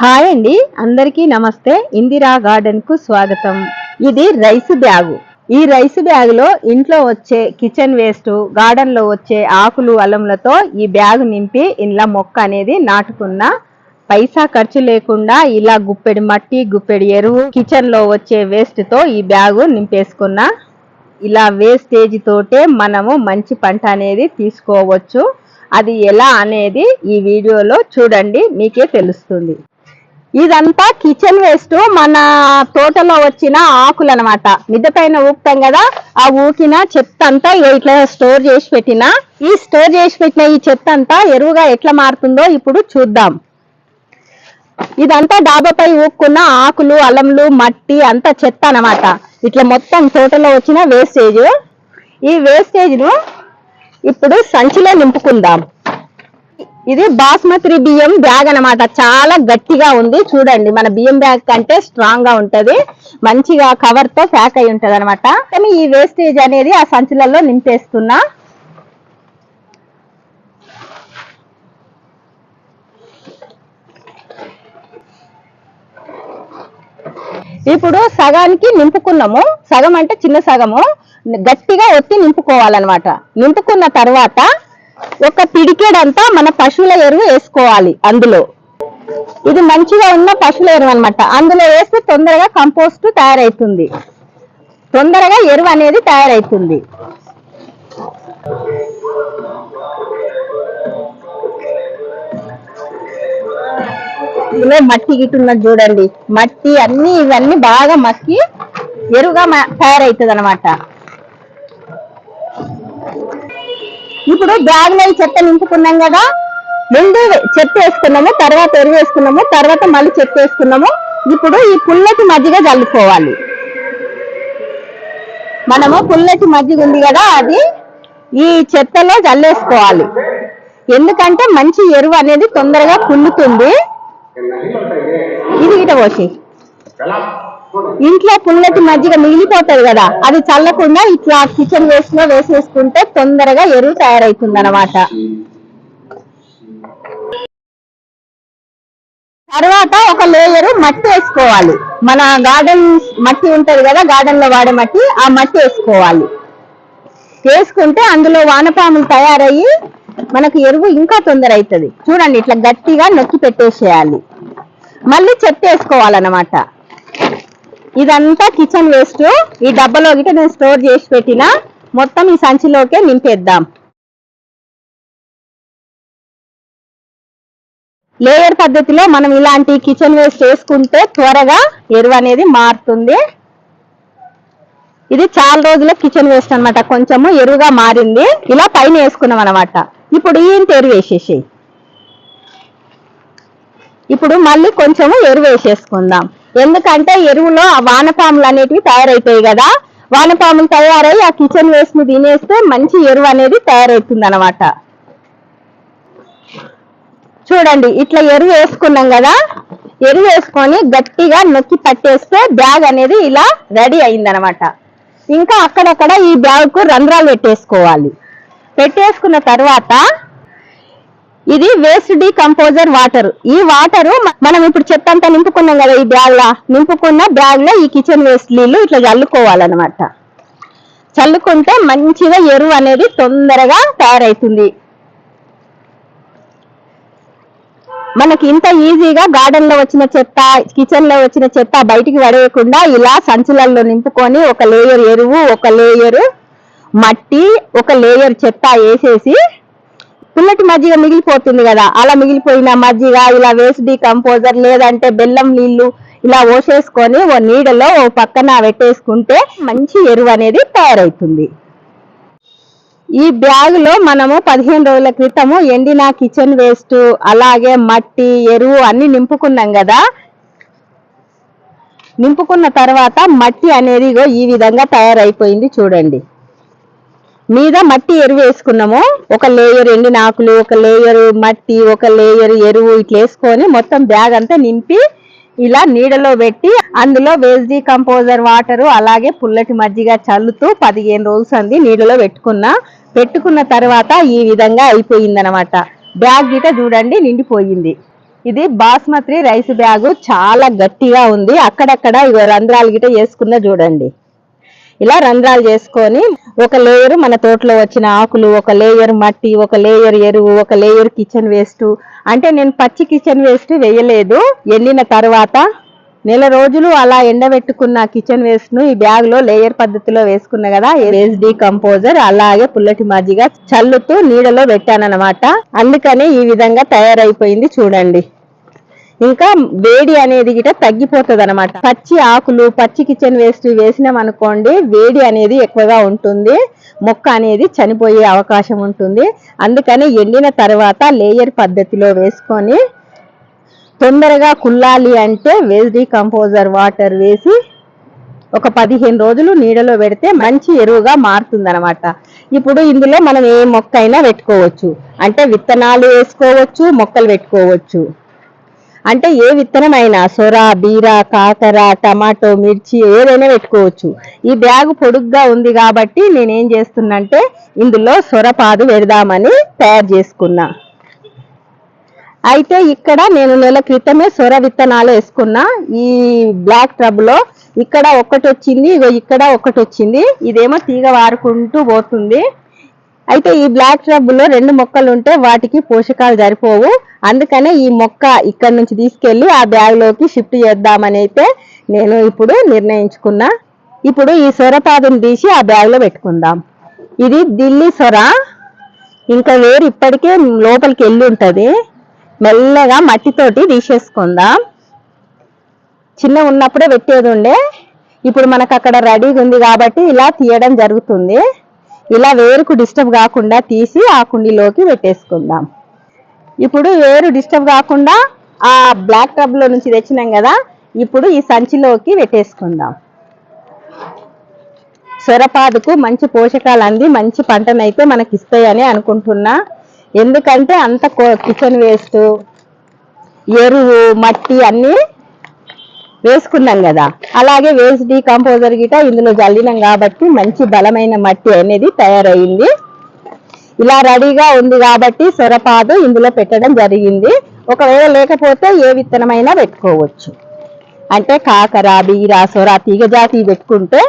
Hi అండి. అందరికీ నమస్తే. ఇందిరా గార్డెన్కు స్వాగతం. ఇది రైస్ బ్యాగు. ఈ రైస్ బ్యాగ్లో ఇంట్లో వచ్చే కిచెన్ వేస్ట్ గార్డెన్లో వచ్చే ఆకులు అల్లంలతో ఈ బ్యాగ్ నింపి ఇలా మొక్క అనేది నాటుకున్న పైసా ఖర్చు లేకుండా ఇలా గుప్పెడి మట్టి గుప్పెడి ఎరువు కిచెన్లో వచ్చే వేస్ట్తో ఈ బ్యాగు నింపేసుకున్న ఇలా వేస్టేజ్ తోటే మనము మంచి పంట అనేది తీసుకోవచ్చు. అది ఎలా అనేది ఈ వీడియోలో చూడండి. మీకే తెలుస్తుంది. ఇదంతా కిచెన్ వేస్ట్. మన తోటలో వచ్చిన ఆకులు అనమాట మిద్దె పైన ఊపుతాం కదా ఆ ఊకిన చెత్త అంతా ఇట్లా స్టోర్ చేసి పెట్టిన. ఈ స్టోర్ చేసి పెట్టిన ఈ చెత్త అంతా ఎరువుగా ఎట్లా మారుతుందో ఇప్పుడు చూద్దాం. ఇదంతా డాబాపై ఊక్కున్న ఆకులు అలంలు మట్టి అంతా చెత్త అన్నమాట ఇట్లా మొత్తం తోటలో వచ్చిన వేస్టేజ్. ఈ వేస్టేజ్ను ఇప్పుడు సంచిలో నింపుకుందాం. ఇది బాస్మతి బియ్యం బ్యాగ్ అన్నమాట. చాలా గట్టిగా ఉంది. చూడండి మన బియ్యం బ్యాగ్ కంటే స్ట్రాంగ్గా ఉంటది. మంచిగా కవర్తో ప్యాక్ అయి ఉంటది అనమాట కానీ ఈ వేస్టేజ్ అనేది ఆ సంచులలో నింపేస్తున్నా. ఇప్పుడు సగానికి నింపుకున్నాము. సగం అంటే చిన్న సగము. గట్టిగా ఒత్తి నింపుకోవాలన్నమాట. నింపుకున్న తర్వాత ఒక పిడికేడంతా మన పశువుల ఎరువు వేసుకోవాలి అందులో. ఇది మంచిగా ఉన్న పశువుల ఎరువు అన్నమాట. అందులో వేస్తే తొందరగా కంపోస్ట్ తయారవుతుంది తొందరగా ఎరువు అనేది తయారవుతుంది ఇందులో మట్టి గిట్టున్నది చూడండి. మట్టి అన్ని ఇవన్నీ బాగా మక్కి ఎరువుగా తయారవుతుంది అనమాట ఇప్పుడు బ్యాగ్లో చెత్త నింపుకున్నాం కదా. ముందు చెత్త వేసుకున్నాము తర్వాత ఎరువు వేసుకున్నాము తర్వాత మళ్ళీ చెత్త వేసుకున్నాము. ఇప్పుడు ఈ పుల్లటి మజ్జిగ చల్లుకోవాలి. మనము పుల్లటి మజ్జిగ ఉంది కదా అది ఈ చెత్తలో చల్లేసుకోవాలి. ఎందుకంటే మంచి ఎరువు అనేది తొందరగా కుళ్ళుతుంది ఇది ఇట పోసి. ఇంట్లో పుల్లటి మజ్జిగ మిగిలిపోతుంది కదా అది చల్లకుండా ఇట్లా కిచెన్ వేస్ట్లో వేసేసుకుంటే తొందరగా ఎరువు తయారైతుంది అనమాట తర్వాత ఒక లేయరు మట్టి వేసుకోవాలి. మన గార్డెన్ మట్టి ఉంటది కదా గార్డెన్లో వాడే మట్టి ఆ మట్టి వేసుకోవాలి. వేసుకుంటే అందులో వానపాములు తయారయ్యి మనకు ఎరువు ఇంకా తొందర అవుతుంది చూడండి ఇట్లా గట్టిగా నొక్కి పెట్టేసేయాలి. మళ్ళీ చెత్త వేసుకోవాలన్నమాట. ఇదంతా కిచెన్ వేస్ట్ ఈ డబ్బాలో నేను స్టోర్ చేసి పెట్టిన. మొత్తం ఈ సంచిలోకే నింపేద్దాం. లేయర్ పద్ధతిలో మనం ఇలాంటి కిచెన్ వేస్ట్ వేసుకుంటే త్వరగా ఎరువు అనేది మారుతుంది. ఇది చాలా రోజుల కిచెన్ వేస్ట్ అనమాట కొంచెము ఎరువుగా మారింది. ఇలా పైన వేసుకున్నాం అనమాట ఇప్పుడు ఈ ఎరువు వేసేసి ఇప్పుడు మళ్ళీ కొంచెము ఎరువు వేసేసుకుందాం. ఎందుకంటే ఎరువులో ఆ వానపాములు అనేటివి తయారైతాయి కదా. వానపాములు తయారై ఆ కిచెన్ వేస్ట్ని తినేస్తే మంచి ఎరువు అనేది తయారవుతుంది అనమాట చూడండి ఇట్లా ఎరువు వేసుకున్నాం కదా. ఎరువు వేసుకొని గట్టిగా నొక్కి పట్టేస్తే బ్యాగ్ అనేది ఇలా రెడీ అయిందనమాట ఇంకా అక్కడక్కడ ఈ బ్యాగ్కు రంధ్రాలు పెట్టేసుకోవాలి. పెట్టేసుకున్న తర్వాత ఇది వేస్ట్ డీకంపోజర్ వాటర్ ఈ వాటర్ మనం ఇప్పుడు చెత్త అంతా నింపుకున్నాం కదా ఈ బ్యాగ్ లా నింపుకున్న బ్యాగ్లో ఈ కిచెన్ వేస్ట్ నీళ్ళు ఇట్లా చల్లుకోవాలన్నమాట. చల్లుకుంటే మంచిగా ఎరువు అనేది తొందరగా తయారవుతుంది మనకి ఇంత ఈజీగా గార్డెన్లో వచ్చిన చెత్త కిచెన్లో వచ్చిన చెత్త బయటికి పడేయకుండా ఇలా సంచులలో నింపుకొని ఒక లేయర్ ఎరువు ఒక లేయర్ మట్టి ఒక లేయర్ చెత్త వేసేసి పుల్లటి మజ్జిగ మిగిలిపోతుంది కదా. అలా మిగిలిపోయిన మజ్జిగ ఇలా వేస్ట్ డీకంపోజర్ లేదంటే బెల్లం నీళ్ళు ఇలా ఓసేసుకొని ఓ నీడలో ఓ పక్కన పెట్టేసుకుంటే మంచి ఎరువు అనేది తయారవుతుంది ఈ బ్యాగ్లో మనము పదిహేను రోజుల క్రితము ఎండిన కిచెన్ వేస్ట్ అలాగే మట్టి ఎరువు అన్ని నింపుకున్నాం కదా. నింపుకున్న తర్వాత మట్టి అనేది ఈ విధంగా తయారైపోయింది చూడండి. మీద మట్టి ఎరువు వేసుకున్నాము. ఒక లేయర్ ఎండిన ఆకులు ఒక లేయర్ మట్టి ఒక లేయర్ ఎరువు ఇట్లా వేసుకొని మొత్తం బ్యాగ్ అంతా నింపి ఇలా నీడలో పెట్టి అందులో వేస్ట్ కంపోజర్ వాటర్ అలాగే పుల్లటి మజ్జిగ చల్లుతూ పదిహేను రోజులు అంది నీడలో పెట్టుకున్నా. పెట్టుకున్న తర్వాత ఈ విధంగా అయిపోయింది అనమాట బ్యాగ్ గిట చూడండి నిండిపోయింది. ఇది బాస్మతి రైస్ బ్యాగు చాలా గట్టిగా ఉంది. అక్కడక్కడ ఇగో రంధ్రాలు గిట వేసుకున్న చూడండి. ఇలా రంధ్రాలు చేసుకొని ఒక లేయర్ మన తోటలో వచ్చిన ఆకులు ఒక లేయర్ మట్టి ఒక లేయర్ ఎరువు ఒక లేయర్ కిచెన్ వేస్ట్ అంటే నేను పచ్చి కిచెన్ వేస్ట్ వేయలేదు. ఎండిన తర్వాత నెల రోజులు అలా ఎండబెట్టుకున్న కిచెన్ వేస్ట్ను ఈ బ్యాగ్లో లేయర్ పద్ధతిలో వేసుకున్నా కదా వేస్ట్ కంపోజర్ అలాగే పుల్లటి మజ్జిగ చల్లుతూ నీడలో పెట్టానన్నమాట. అందుకని ఈ విధంగా తయారైపోయింది చూడండి. ఇంకా వేడి అనేది గిట తగ్గిపోతుంది అనమాట పచ్చి ఆకులు పచ్చి కిచెన్ వేస్ట్ వేసినాం అనుకోండి వేడి అనేది ఎక్కువగా ఉంటుంది. మొక్క అనేది చనిపోయే అవకాశం ఉంటుంది. అందుకని ఎండిన తర్వాత లేయర్ పద్ధతిలో వేసుకొని తొందరగా కుల్లాలి అంటే వేస్ట్ కంపోజర్ వాటర్ వేసి ఒక పదిహేను రోజులు నీడలో పెడితే మంచి ఎరువుగా మారుతుంది అనమాట ఇప్పుడు ఇందులో మనం ఏ మొక్క అయినా పెట్టుకోవచ్చు. అంటే విత్తనాలు వేసుకోవచ్చు మొక్కలు పెట్టుకోవచ్చు. అంటే ఏ విత్తనమైనా సొర బీర కాకర టమాటో మిర్చి ఏదైనా పెట్టుకోవచ్చు. ఈ బ్యాగ్ పొడుగ్గా ఉంది కాబట్టి నేనేం చేస్తున్నంటే ఇందులో సొరపాదు పెడదామని తయారు చేసుకున్నా. అయితే ఇక్కడ నేను నెల క్రితమే సొర విత్తనాలు వేసుకున్నా. ఈ బ్లాక్ టబ్లో ఇక్కడ ఒకటి వచ్చింది ఇగో ఇక్కడ ఒకటి వచ్చింది ఇదేమో తీగ వారుకుంటూ పోతుంది. అయితే ఈ బ్లాక్ ట్రబ్బులో లో రెండు మొక్కలు ఉంటే వాటికి పోషకాలు సరిపోవు. అందుకనే ఈ మొక్క ఇక్కడ నుంచి తీసుకెళ్ళి ఆ బ్యాగ్లోకి షిఫ్ట్ చేద్దామని అయితే నేను ఇప్పుడు నిర్ణయించుకున్నా. ఇప్పుడు ఈ సొరపాదును తీసి ఆ బ్యాగ్లో పెట్టుకుందాం. ఇది ఢిల్లీ సొర. ఇంకా వేరు ఇప్పటికే లోపలికి వెళ్ళి ఉంటది. మెల్లగా మట్టితోటి తీసేసుకుందాం. చిన్న ఉన్నప్పుడే పెట్టేది ఉండే. ఇప్పుడు మనకు అక్కడ రెడీగా ఉంది కాబట్టి ఇలా తీయడం జరుగుతుంది. ఇలా వేరుకు డిస్టర్బ్ కాకుండా తీసి ఆ కుండీలోకి పెట్టేసుకుందాం. ఇప్పుడు వేరు డిస్టర్బ్ కాకుండా ఆ బ్లాక్ టబ్లో నుంచి తెచ్చినాం కదా ఇప్పుడు ఈ సంచిలోకి పెట్టేసుకుందాం. సొరపాదుకు మంచి పోషకాలు అంది మంచి పంటనైతే మనకి ఇస్తాయని అనుకుంటున్నా. ఎందుకంటే అంత కిచెన్ వేస్ట్ ఎరువు మట్టి అన్నీ వేసుకున్నాం కదా. అలాగే వేస్ట్ డీకంపోజర్ గిట ఇందులో జల్లినాం కాబట్టి మంచి బలమైన మట్టి అనేది తయారైంది ఇలా రెడీగా ఉంది కాబట్టి సొరపాదు ఇందులో పెట్టడం జరిగింది. ఒకవేళ లేకపోతే ఏ విత్తనమైనా పెట్టుకోవచ్చు. అంటే కాకర బీర సొర తీగ జాతి పెట్టుకుంటే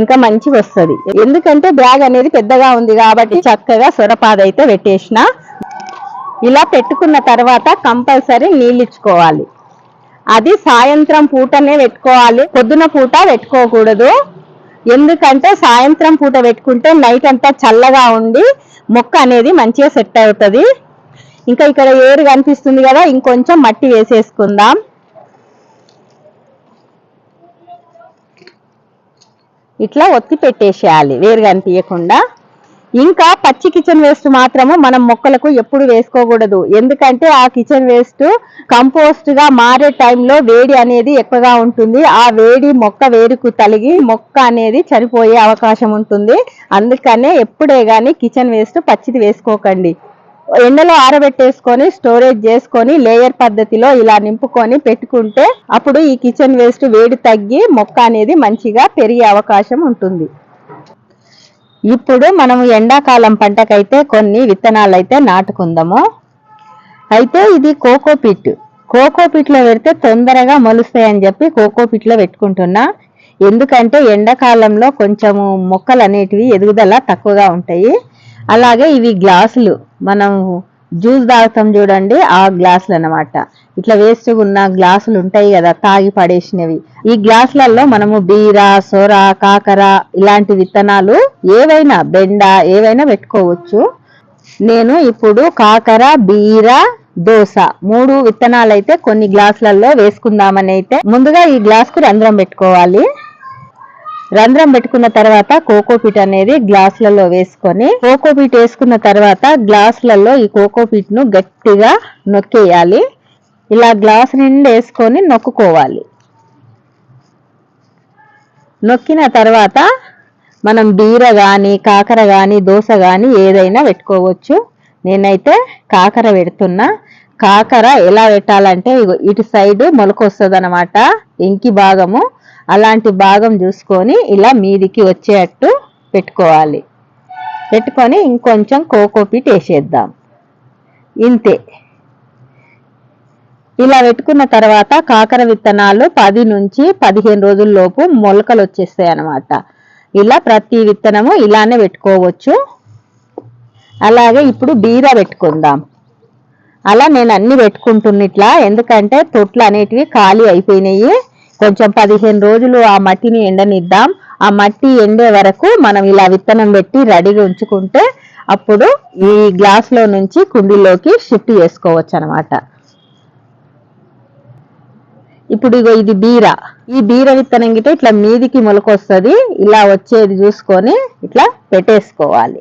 ఇంకా మంచి వస్తుంది. ఎందుకంటే బ్యాగ్ అనేది పెద్దగా ఉంది కాబట్టి చక్కగా సొరపాదు అయితే పెట్టేసిన. ఇలా పెట్టుకున్న తర్వాత కంపల్సరీ నీళ్ళు ఇచ్చుకోవాలి. అది సాయంత్రం పూటనే పెట్టుకోవాలి. పొద్దున పూట పెట్టుకోకూడదు. ఎందుకంటే సాయంత్రం పూట పెట్టుకుంటే నైట్ అంతా చల్లగా ఉండి మొక్క అనేది మంచిగా సెట్ అవుతుంది. ఇంకా ఇక్కడ ఏరు కనిపిస్తుంది కదా ఇంకొంచెం మట్టి వేసేసుకుందాం. ఇట్లా ఒత్తి పెట్టేసేయాలి వేరు కనిపించకుండా ఇంకా పచ్చి కిచెన్ వేస్ట్ మాత్రము మనం మొక్కలకు ఎప్పుడు వేసుకోకూడదు. ఎందుకంటే ఆ కిచెన్ వేస్ట్ కంపోస్ట్గా మారే టైంలో వేడి అనేది ఎక్కువగా ఉంటుంది. ఆ వేడి మొక్క వేరుకు తలిగి మొక్క అనేది చనిపోయే అవకాశం ఉంటుంది. అందుకనే ఎప్పుడే కానీ కిచెన్ వేస్ట్ పచ్చిది వేసుకోకండి. ఎండలో ఆరబెట్టేసుకొని స్టోరేజ్ చేసుకొని లేయర్ పద్ధతిలో ఇలా నింపుకొని పెట్టుకుంటే అప్పుడు ఈ కిచెన్ వేస్ట్ వేడి తగ్గి మొక్క అనేది మంచిగా పెరిగే అవకాశం ఉంటుంది. ఇప్పుడు మనం ఎండాకాలం పంటకైతే కొన్ని విత్తనాలు అయితే నాటుకుందాము. అయితే ఇది కోకోపిట్ కోకోపిట్లో పెడితే తొందరగా మొలుస్తాయని చెప్పి కోకోపిట్లో పెట్టుకుంటున్నా. ఎందుకంటే ఎండాకాలంలో కొంచెము మొక్కలు అనేటివి ఎదుగుదల తక్కువగా ఉంటాయి. అలాగే ఇవి గ్లాసులు. మనం జ్యూస్ తాగుతాం చూడండి ఆ గ్లాసులు అన్నమాట. ఇట్లా వేస్ట్ ఉన్న గ్లాసులు ఉంటాయి కదా తాగి పడేసినవి. ఈ గ్లాసులలో మనము బీర సొర కాకర ఇలాంటి విత్తనాలు ఏవైనా బెండ ఏవైనా పెట్టుకోవచ్చు. నేను ఇప్పుడు కాకర బీర దోస మూడు విత్తనాలు అయితే కొన్ని గ్లాసులలో వేసుకుందామని అయితే ముందుగా ఈ గ్లాస్కు రంధ్రం పెట్టుకోవాలి. రంధ్రం పెట్టుకున్న తర్వాత కోకోపీట్ అనేది గ్లాసులలో వేసుకొని కోకోపీట్ వేసుకున్న తర్వాత గ్లాసులలో ఈ కోకోపీట్ను గట్టిగా నొక్కేయాలి. ఇలా గ్లాస్ నిండా వేసుకొని నొక్కుకోవాలి. నొక్కిన తర్వాత మనం బీర కానీ కాకర కానీ దోశ కానీ ఏదైనా పెట్టుకోవచ్చు. నేనైతే కాకర పెడుతున్నా. కాకర ఎలా పెట్టాలంటే ఇటు సైడ్ మొలకొస్తుంది అనమాట ఇంకి భాగము అలాంటి భాగం చూసుకొని ఇలా మీదికి వచ్చేటట్టు పెట్టుకోవాలి. పెట్టుకొని ఇంకొంచెం కోకోపీట్ వేసేద్దాం. ఇంతే. ఇలా పెట్టుకున్న తర్వాత కాకర విత్తనాలు పది నుంచి పదిహేను రోజుల్లోపు మొలకలు వచ్చేస్తాయి అన్నమాట. ఇలా ప్రతి విత్తనము ఇలానే పెట్టుకోవచ్చు. అలాగే ఇప్పుడు బీర పెట్టుకుందాం. అలా నేను అన్ని పెట్టుకుంటున్నట్లా ఎందుకంటే తొట్లు అనేటివి ఖాళీ అయిపోయినాయి. కొంచెం పదిహేను రోజులు ఆ మట్టిని ఎండనిద్దాం. ఆ మట్టి ఎండే వరకు మనం ఇలా విత్తనం పెట్టి రెడీగా ఉంచుకుంటే అప్పుడు ఈ గ్లాస్లో నుంచి కుండీలోకి షిఫ్ట్ చేసుకోవచ్చు అనమాట ఇప్పుడు ఇగో ఇది బీర. ఈ బీర విత్తనం గిట్ట ఇట్లా మీదికి మొలకొస్తుంది. ఇలా వచ్చేది చూసుకొని ఇట్లా పెట్టేసుకోవాలి.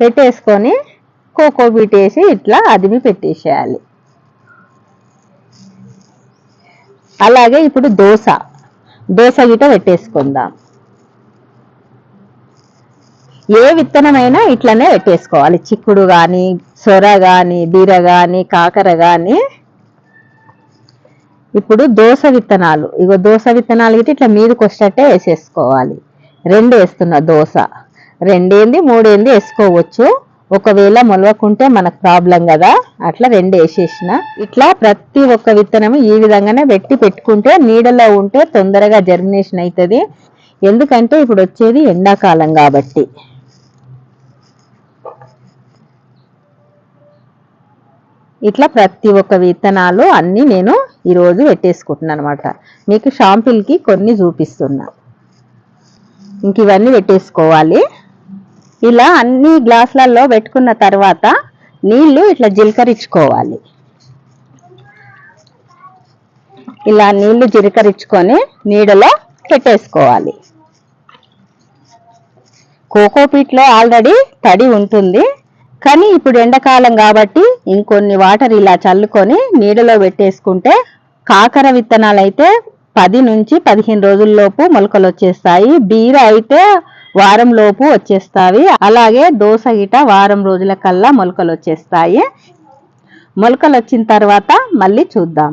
పెట్టేసుకొని కోకో బీట్ వేసి ఇట్లా అదిమి పెట్టేసేయాలి. అలాగే ఇప్పుడు దోశ. దోశ గిట పెట్టేసుకుందాం. ఏ విత్తనమైనా ఇట్లనే పెట్టేసుకోవాలి. చిక్కుడు కానీ సొర కానీ బీర కానీ కాకర కానీ ఇప్పుడు దోస విత్తనాలు. ఇగో దోస విత్తనాలు గిట్ట ఇట్లా మీదకి వచ్చేటట్టే వేసేసుకోవాలి. రెండు వేస్తున్నా దోస రెండేంది మూడేంది వేసుకోవచ్చు. ఒకవేళ మొలవకుంటే మనకు ప్రాబ్లం కదా. అట్లా రెండు వేసేసిన. ఇట్లా ప్రతి ఒక్క విత్తనము ఈ విధంగానే పెట్టి పెట్టుకుంటే నీడలో ఉంటే తొందరగా జర్మినేషన్ అవుతుంది ఎందుకంటే ఇప్పుడు వచ్చేది ఎండాకాలం కాబట్టి. ఇట్లా ప్రతి ఒక్క విత్తనాలు అన్నీ నేను ఈరోజు పెట్టేసుకుంటున్నాను అనమాట మీకు షాంపిల్కి కొన్ని చూపిస్తున్నా. ఇంక ఇవన్నీ పెట్టేసుకోవాలి. ఇలా అన్ని గ్లాసులలో పెట్టుకున్న తర్వాత నీళ్ళు ఇట్లా జీలకరించుకోవాలి. ఇలా నీళ్ళు జీలకరించుకొని నీడలో పెట్టేసుకోవాలి. కోకోపీట్లో ఆల్రెడీ తడి ఉంటుంది. కానీ ఇప్పుడు ఎండాకాలం కాబట్టి ఇంకొన్ని వాటర్ ఇలా చల్లుకొని నీడలో పెట్టేసుకుంటే కాకర విత్తనాలు అయితే పది నుంచి పదిహేను రోజుల్లోపు మొలకలు వచ్చేస్తాయి. బీర అయితే వారం లోపు వచ్చేస్తాయి. అలాగే దోస గిట వారం రోజుల కల్లా మొలకలు వచ్చేస్తాయి. మొలకలు వచ్చిన తర్వాత మళ్ళీ చూద్దాం.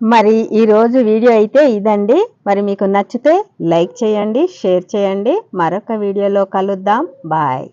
మరి ఈరోజు వీడియో అయితే ఇదండి. మరి మీకు నచ్చితే లైక్ చేయండి షేర్ చేయండి. మరొక వీడియోలో కలుద్దాం. బాయ్.